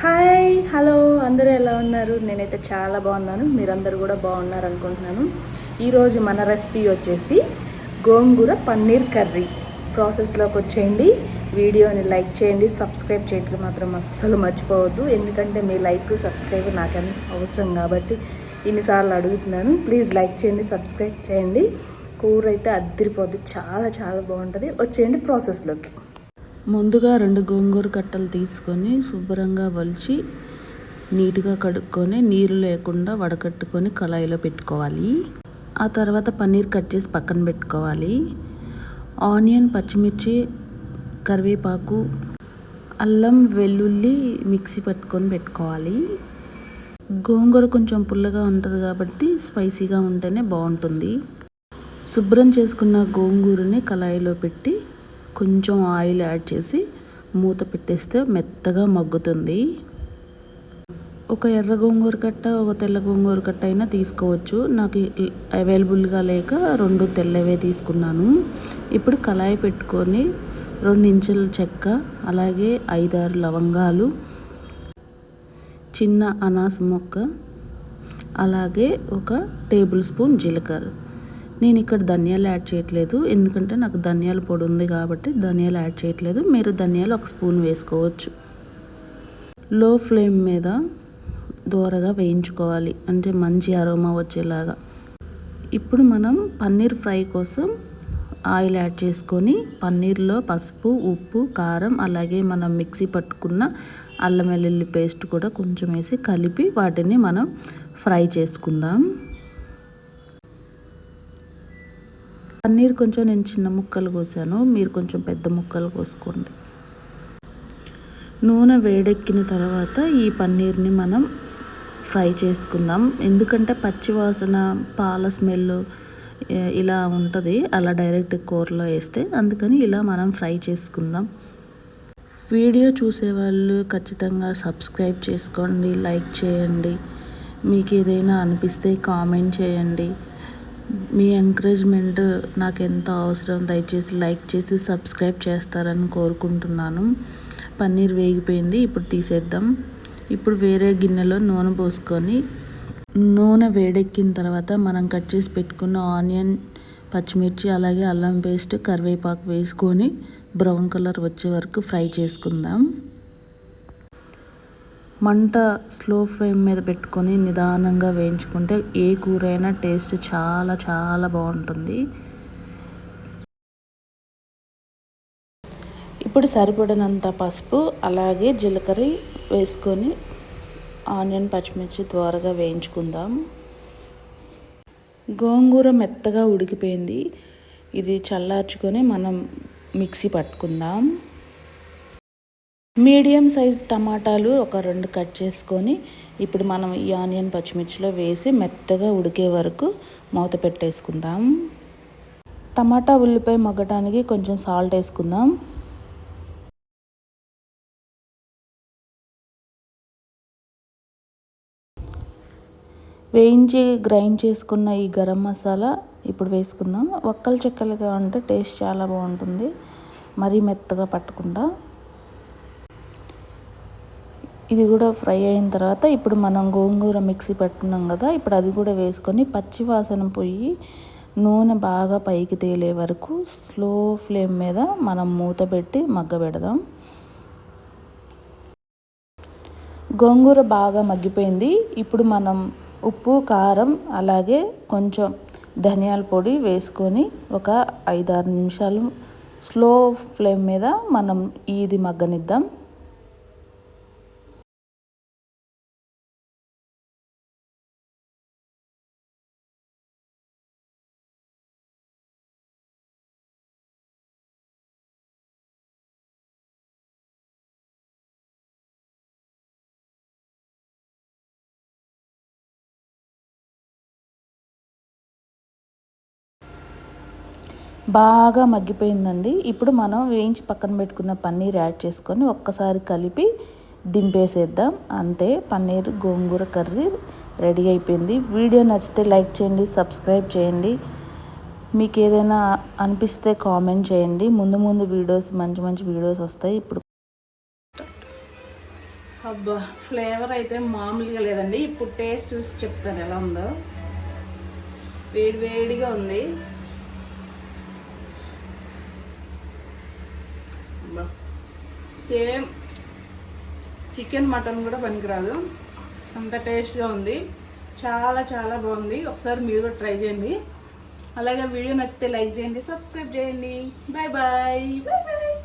Hi hello అందరూ ఎలా ఉన్నారు? నేనైతే చాలా బాగున్నాను. మీరందరూ కూడా బాగున్నారు అనుకుంటున్నాను ఈరోజు మన రెసిపీ వచ్చేసి గోంగూర పన్నీర్ కర్రీ. ప్రాసెస్లోకి వచ్చేయండి. వీడియోని లైక్ చేయండి. సబ్స్క్రైబ్ చేయడం మాత్రం అస్సలు మర్చిపోవద్దు. ఎందుకంటే మీ లైక్ సబ్స్క్రైబ్ నాకెంత అవసరం కాబట్టి ఇన్నిసార్లు అడుగుతున్నాను. ప్లీజ్ లైక్ చేయండి సబ్స్క్రైబ్ చేయండి. కూర అయితే అద్దరిపోద్ది. చాలా చాలా బాగుంటుంది. వచ్చేయండి ప్రాసెస్లోకి. ముందుగా రెండు గోంగూర కట్టలు తీసుకొని శుభ్రంగా వలిచి నీట్గా కడుక్కొని నీరు లేకుండా వడకట్టుకొని కళాయిలో పెట్టుకోవాలి. ఆ తర్వాత పన్నీర్ కట్ చేసి పక్కన పెట్టుకోవాలి. ఆనియన్ పచ్చిమిర్చి కరివేపాకు అల్లం వెల్లుల్లి మిక్సీ పట్టుకొని పెట్టుకోవాలి. గోంగూర కొంచెం పుల్లగా ఉంటుంది కాబట్టి స్పైసీగా ఉంటేనే బాగుంటుంది. శుభ్రం చేసుకున్న గోంగూరని కళాయిలో పెట్టి కొంచెం ఆయిల్ యాడ్ చేసి మూత పెట్టేస్తే మెత్తగా మగ్గుతుంది. ఒక ఎర్ర గోంగూర కట్ట ఒక తెల్ల గోంగూర కట్ట అయినా తీసుకోవచ్చు. నాకు అవైలబుల్గా లేక రెండు తెల్లవే తీసుకున్నాను. ఇప్పుడు కళాయి పెట్టుకొని రెండు ఇంచుల చెక్క అలాగే ఐదారు లవంగాలు చిన్న అనాస మొక్క అలాగే ఒక టేబుల్ స్పూన్ జీలకర్ర. నేను ఇక్కడ ధనియాలు యాడ్ చేయట్లేదు. ఎందుకంటే నాకు ధనియాల పొడి ఉంది కాబట్టి ధనియాలు యాడ్ చేయట్లేదు. మీరు ధనియాలు ఒక స్పూన్ వేసుకోవచ్చు. లో ఫ్లేమ్ మీద దూరగా వేయించుకోవాలి. అంటే మంచి అరోమా వచ్చేలాగా. ఇప్పుడు మనం పన్నీర్ ఫ్రై కోసం ఆయిల్ యాడ్ చేసుకొని పన్నీర్లో పసుపు ఉప్పు కారం అలాగే మనం మిక్సీ పట్టుకున్న అల్లం వెల్లుల్లి పేస్ట్ కూడా కొంచెం వేసి కలిపి వాటిని మనం ఫ్రై చేసుకుందాం. పన్నీర్ కొంచెం నేను చిన్న ముక్కలు కోసాను. మీరు కొంచెం పెద్ద ముక్కలు కోసుకోండి. నూనె వేడెక్కిన తర్వాత ఈ పన్నీర్ని మనం ఫ్రై చేసుకుందాం. ఎందుకంటే పచ్చి వాసన పాల స్మెల్ ఇలా ఉంటుంది. అలా డైరెక్ట్ కూరలో వేస్తే అందుకని ఇలా మనం ఫ్రై చేసుకుందాం. వీడియో చూసేవాళ్ళు ఖచ్చితంగా సబ్స్క్రైబ్ చేసుకోండి లైక్ చేయండి. మీకు ఏదైనా అనిపిస్తే కామెంట్ చేయండి. మీ ఎంకరేజ్మెంట్ నాకు ఎంతో అవసరం. దయచేసి లైక్ చేసి సబ్స్క్రైబ్ చేస్తారని కోరుకుంటున్నాను. పన్నీర్ వేగిపోయింది ఇప్పుడు తీసేద్దాం. ఇప్పుడు వేరే గిన్నెలో నూనె పోసుకొని నూనె వేడెక్కిన తర్వాత మనం కట్ చేసి పెట్టుకున్న ఆనియన్ పచ్చిమిర్చి అలాగే అల్లం పేస్ట్ కరివేపాకు వేసుకొని బ్రౌన్ కలర్ వచ్చే వరకు ఫ్రై చేసుకుందాం. మంట స్లో ఫ్లేమ్ మీద పెట్టుకొని నిదానంగా వేయించుకుంటే ఏ కూర అయినా టేస్ట్ చాలా చాలా బాగుంటుంది. ఇప్పుడు సరిపడినంత పసుపు అలాగే జీలకర్ర వేసుకొని ఆనియన్ పచ్చిమిర్చి త్వరగా వేయించుకుందాం. గోంగూర మెత్తగా ఉడికిపోయింది. ఇది చల్లార్చుకొని మనం మిక్సీ పట్టుకుందాం. మీడియం సైజ్ టమాటాలు ఒక రెండు కట్ చేసుకొని ఇప్పుడు మనం ఈ ఆనియన్ పచ్చిమిర్చిలో వేసి మెత్తగా ఉడికే వరకు మూత పెట్టేసుకుందాం. టమాటా ఉల్లిపాయ మగ్గటానికి కొంచెం సాల్ట్ వేసుకుందాం. వేయించి గ్రైండ్ చేసుకున్న ఈ గరం మసాలా ఇప్పుడు వేసుకుందాం. ఒక్కలు చెక్కలుగా ఉంటే టేస్ట్ చాలా బాగుంటుంది. మరీ మెత్తగా పట్టకుండా. ఇది కూడా ఫ్రై అయిన తర్వాత ఇప్పుడు మనం గోంగూర మిక్సీ పెట్టుకున్నాం కదా ఇప్పుడు అది కూడా వేసుకొని పచ్చి వాసన పోయి నూనె బాగా పైకి తేలే వరకు స్లో ఫ్లేమ్ మీద మనం మూత పెట్టి మగ్గబెడదాం గోంగూర బాగా మగ్గిపోయింది. ఇప్పుడు మనం ఉప్పు కారం అలాగే కొంచెం ధనియాల పొడి వేసుకొని ఒక ఐదారు నిమిషాలు స్లో ఫ్లేమ్ మీద మనం ఇది మగ్గనిద్దాం. బాగా మగ్గిపోయిందండి. ఇప్పుడు మనం వేయించి పక్కన పెట్టుకున్న పన్నీర్ యాడ్ చేసుకొని ఒక్కసారి కలిపి దింపేసేద్దాం. అంతే పన్నీర్ గోంగూర కర్రీ రెడీ అయిపోయింది. వీడియో నచ్చితే లైక్ చేయండి సబ్స్క్రైబ్ చేయండి. మీకు ఏదైనా అనిపిస్తే కామెంట్ చేయండి. ముందు ముందు వీడియోస్ మంచి మంచి వీడియోస్ వస్తాయి. ఇప్పుడు అబ్బా ఫ్లేవర్ అయితే మామూలుగా లేదండి. ఇప్పుడు టేస్ట్ చూసి చెప్తాను ఎలా ఉందో. వేడి వేడిగా ఉంది. సేమ్ చికెన్ మటన్ కూడా పనికిరాదు. అంత టేస్ట్గా ఉంది. చాలా చాలా బాగుంది. ఒకసారి మీరు కూడా ట్రై చేయండి. అలాగే వీడియో నచ్చితే లైక్ చేయండి సబ్స్క్రైబ్ చేయండి. Bye bye. Bye bye.